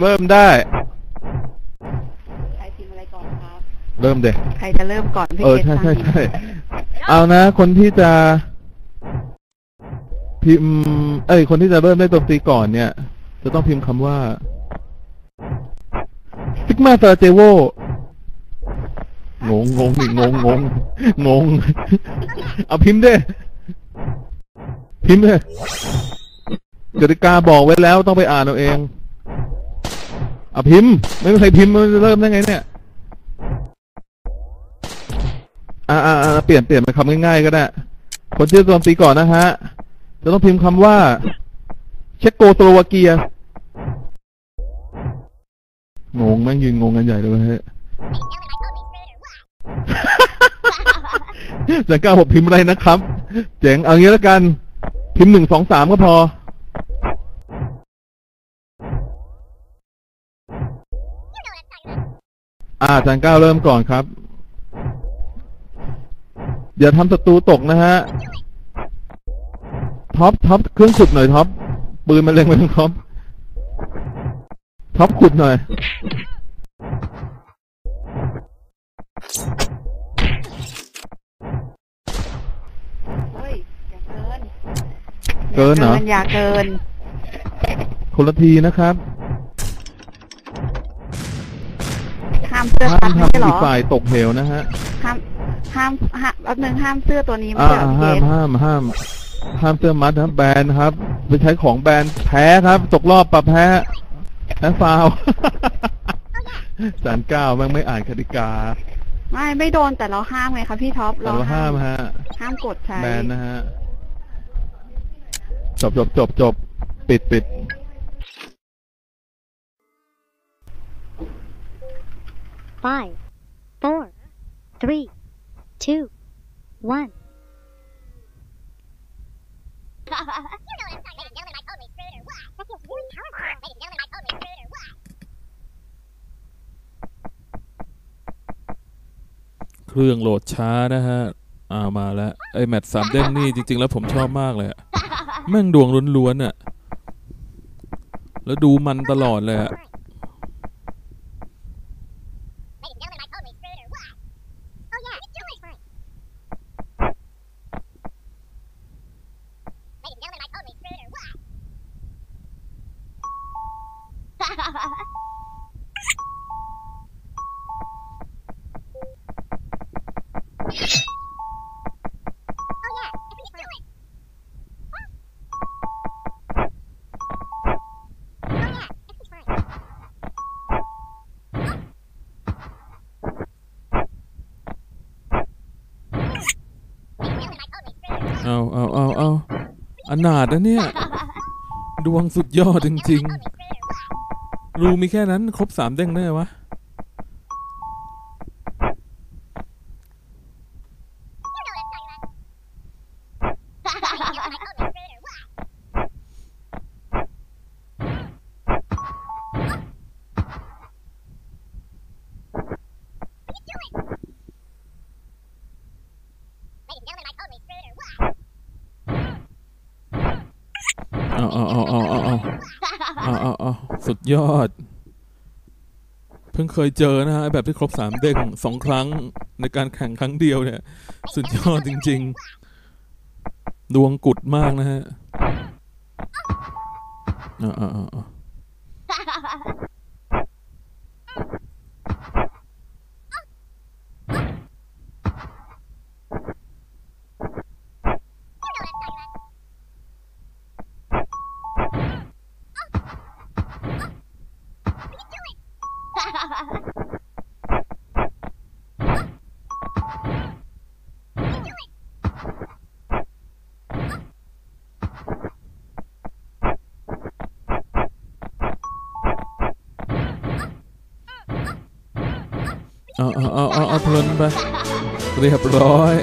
เริ่มได้ ใครพิมพ์อะไรก่อนครับ เริ่มเด็ใครจะเริ่มก่อนพี่เออเกศใช่ใช่ตั้งใช่เอานะ คนที่จะ พิมพ์ เอ้ย คนที่จะเริ่มได้โจมตีก่อนเนี่ย จะต้องพิมพ์คำว่าซิกมาซาเจโวงงงงอีกงงงงงง เอาพิมพ์เด้ พิมพ์เด้กติกาบอกไว้แล้วต้องไปอ่านเอาเองเอาพิมพ์ ไม่มีใครพิมพ์มันจะเริ่มได้ไงเนี่ย อ่าอ่าเปลี่ยนเปลี่ยนเป็นคำง่ายๆก็ได้ คนที่จะโจมตีก่อนนะฮะ จะต้องพิมพ์คำว่า เช็กโกสโลวาเกีย งงแม่งยืนงงกันใหญ่เลยเว้ยจังก้าผมพิมพ์อะไรนะครับ เจ๋งเอางี้แล้วกัน พิมพ์หนึ่งสองสามก็พอ อ่าจังก้าเริ่มก่อนครับ อย่าทำศัตรูตกนะฮะ ท็อปท็อปเครื่องขุดหน่อยท็อปปืนมันเล็งไปทางท็อปท็อปขุดหน่อย เฮ้ยอย่าเกินเกินเหรออย่าเกินคนละทีนะครับ ห้ามเสื้อห้าตัมดไม่ใช่ทำเหรอีอกฝ่ายตกเหวนะฮะห้ามห้ามห้ามแป๊บนึงห้ามเสื้อตัวนี้ไม่อ่าใช่เหรอพี่ห้ามเกศห้ามห้าม ห้ามเสื้อมัดนะครับแบนครับไปใช้ของแบนแพ้ครับ ตกรอบปรับแพ้แพ้ฟาวจานเก้าแม่งไม่อ่านกติกาไม่ไม่โดนแต่เราห้ามไงคะพี่ท็อปแต่ว่าห้ามฮะ ห้ามกดใช้แบนนะฮะ จบจบจบจบปิดปิด told me straight or what? เครื่องโหลดช้านะฮะ อ่ามาแล้ว ไอแมตช์สามเด้งนี่จริง ๆ แล้วผมชอบมากเลยอะแม่งดวงล้วนๆอะแล้วดูมันตลอดเลยอะ เอาเอาเอาเอาอนาถนะเนี่ย ดวงสุดยอดจริง ๆ รูมีแค่นั้นครบสามเด้งแน่วะ เอาเอาเอาเอาเอาเอาเอาเอาเอสุดยอด เพิ่งเคยเจอนะฮะแบบที่ครบสามเด้งสองครั้งในการแข่งครั้งเดียวเนี่ย สุดยอดจริง ๆ ดวงกุดมากนะฮะอาอาเอาอาเอา เอาเอาเอาเอาเพลินไปเรียบร้อย